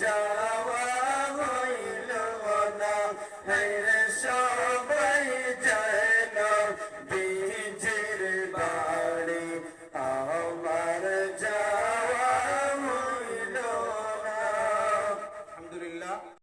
যাওয়া হইল না। হ্যাঁ